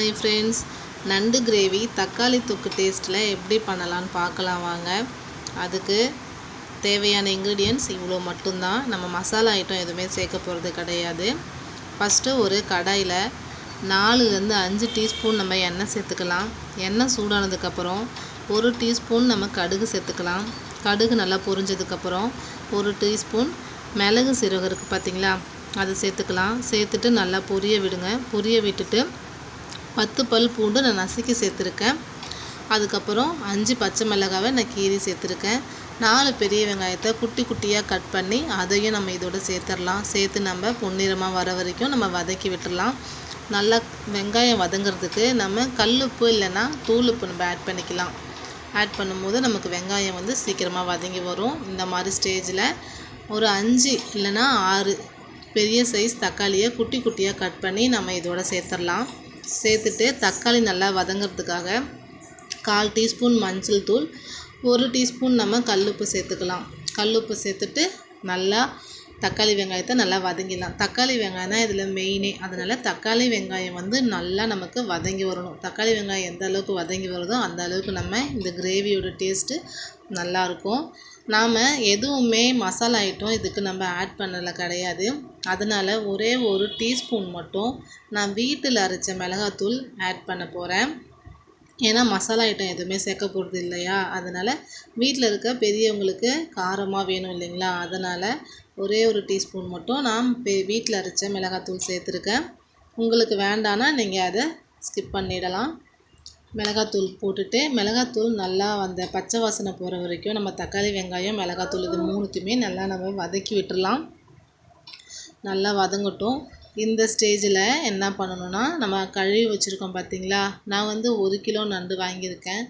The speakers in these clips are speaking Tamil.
ஹாய் ஃப்ரெண்ட்ஸ் நண்டு கிரேவி தக்காளி தொக்கு டேஸ்ட்டில் எப்படி பண்ணலான்னு பார்க்கலாம் வாங்க. அதுக்கு தேவையான இன்க்ரீடியன்ஸ் இவ்வளோ மட்டும்தான். நம்ம மசாலா ஐட்டம் எதுவுமே சேர்க்க போகிறது கிடையாது. ஃபஸ்ட்டு ஒரு கடாயில் நாலுலேருந்து அஞ்சு டீஸ்பூன் நம்ம எண்ணெய் சேர்த்துக்கலாம். எண்ணெய் சூடானதுக்கப்புறம் ஒரு டீஸ்பூன் நம்ம கடுகு சேர்த்துக்கலாம். கடுகு நல்லா பொரிஞ்சதுக்கப்புறம் ஒரு டீஸ்பூன் மிளகு சீரகம் இருக்குது பார்த்தீங்களா அதை சேர்த்துக்கலாம். சேர்த்துட்டு நல்லா பொரிய விடுங்க. பொரிய விட்டுட்டு பத்து பல் பூண்டு நான் நசுக்கி சேர்த்துருக்கேன். அதுக்கப்புறம் அஞ்சு பச்சை மிளகாவை நான் கீறி சேர்த்துருக்கேன். நாலு பெரிய வெங்காயத்தை குட்டி குட்டியாக கட் பண்ணி அதையும் நம்ம இதோட சேர்த்துடலாம். சேர்த்து நம்ம பொன்னிறமாக வர வரைக்கும் நம்ம வதக்கி விட்டுடலாம். நல்லா வெங்காயம் வதங்கிறதுக்கு நம்ம கல்லுப்பு இல்லைன்னா தூளுப்பு நம்ம ஆட் பண்ணிக்கலாம். ஆட் பண்ணும்போது நமக்கு வெங்காயம் வந்து சீக்கிரமாக வதங்கி வரும். இந்த மாதிரி ஸ்டேஜில் ஒரு அஞ்சு இல்லைன்னா ஆறு பெரிய சைஸ் தக்காளியை குட்டி குட்டியாக கட் பண்ணி நம்ம இதோட சேர்த்துடலாம். சேர்த்துட்டு தக்காளி நல்லா வதங்கிறதுக்காக கால் டீஸ்பூன் மஞ்சள் தூள் ஒரு டீஸ்பூன் நம்ம கல்லுப்பு சேர்த்துக்கலாம். கல்லுப்பு சேர்த்துட்டு நல்லா தக்காளி வெங்காயத்தை நல்லா வதங்கிடலாம். தக்காளி வெங்காயம் தான் இதில் மெயினே அதனால் தக்காளி வெங்காயம் வந்து நல்லா நமக்கு வதங்கி வரணும். தக்காளி வெங்காயம் எந்த அளவுக்கு வதங்கி வருதோ அந்த அளவுக்கு நம்ம இந்த கிரேவியோட டேஸ்ட்டு நல்லாயிருக்கும் நாம் எதுவுமே மசாலா ஐட்டம் இதுக்கு நம்ம ஆட் பண்ணலை கிடையாது. அதனால் ஒரே ஒரு டீஸ்பூன் மட்டும் நான் வீட்டில் அரைச்ச மிளகாத்தூள் ஆட் பண்ண போகிறேன் ஏன்னா மசாலா ஐட்டம் எதுவுமே சேர்க்க போகிறது இல்லையா? அதனால் வீட்டில் இருக்க பெரியவங்களுக்கு காரமாக வேணும் இல்லைங்களா? அதனால் ஒரே ஒரு டீஸ்பூன் மட்டும் நான் பெ வீட்டில் அரைச்ச மிளகாத்தூள் சேர்த்துருக்கேன். உங்களுக்கு வேண்டான்னா நீங்கள் அதை ஸ்கிப் பண்ணிடலாம். மிளகாத்தூள் போட்டுட்டு மிளகாத்தூள் நல்லா அந்த பச்சை வாசனை போகிற வரைக்கும் நம்ம தக்காளி வெங்காயம் மிளகாத்தூள் இது மூணுத்தையுமே நல்லா நம்ம வதக்கி விட்டுடலாம் நல்லா வதங்கட்டும். இந்த ஸ்டேஜில் என்ன பண்ணணுன்னா நம்ம கழுவி வச்சுருக்கோம் பார்த்தீங்களா நான் வந்து ஒரு கிலோ நண்டு வாங்கியிருக்கேன்.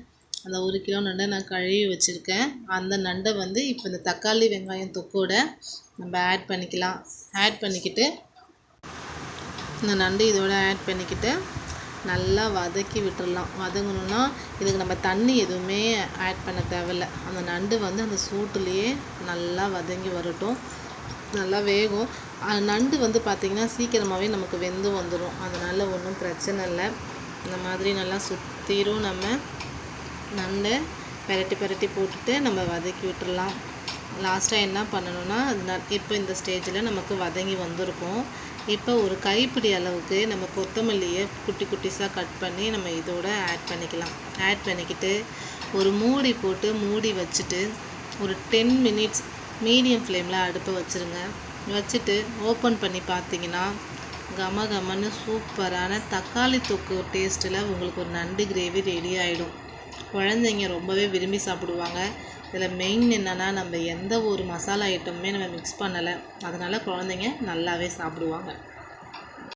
அந்த ஒரு கிலோ நண்டை நான் கழுவி வச்சுருக்கேன். அந்த நண்டை வந்து இப்போ இந்த தக்காளி வெங்காயம் தொக்கோட நம்ம ஆட் பண்ணிக்கலாம். ஆட் பண்ணிக்கிட்டு இந்த நண்டு இதோட ஆட் பண்ணிக்கிட்டு நல்லா வதக்கி விட்டுடலாம் வதங்கணுன்னா இதுக்கு நம்ம தண்ணி எதுவுமே ஆட் பண்ண தேவையில்ல. அந்த நண்டு வந்து அந்த சூட்டுலேயே நல்லா வதங்கி வரட்டும். நல்லா வேகும். நண்டு வந்து பார்த்திங்கன்னா சீக்கிரமாகவே நமக்கு வெந்து வந்துடும் அதனால் ஒன்றும் பிரச்சனை இல்லை. இந்த மாதிரி நல்லா சுற்றிரும் நம்ம. நண்டை பெரட்டி பெரட்டி போட்டுட்டு நம்ம வதக்கி விட்டுடலாம் லாஸ்ட்டாக என்ன பண்ணணும்னா அது இப்போ இந்த ஸ்டேஜில் நமக்கு வதங்கி வந்திருக்கும். இப்போ ஒரு கைப்பிடி அளவுக்கு நம்ம கொத்தமல்லியை குட்டி குட்டிஸாக கட் பண்ணி நம்ம இதோட ஆட் பண்ணிக்கலாம். ஆட் பண்ணிக்கிட்டு ஒரு மூடி போட்டு மூடி வச்சுட்டு ஒரு டென் மினிட்ஸ் மீடியம் ஃப்ளேமில் அடுப்பை வச்சுருங்க. வச்சுட்டு ஓப்பன் பண்ணி பார்த்தீங்கன்னா கம கமன்னு சூப்பரான தக்காளி தொக்கு டேஸ்ட்டில் உங்களுக்கு ஒரு நண்டு கிரேவி ரெடி ஆகிடும் குழந்தைங்க ரொம்பவே விரும்பி சாப்பிடுவாங்க. இதில் மெயின் என்னென்னா நம்ம எந்த ஒரு மசாலா ஐட்டமுமே நம்ம மிக்ஸ் பண்ணலை. அதனால் குழந்தைங்க நல்லாவே சாப்பிடுவாங்க.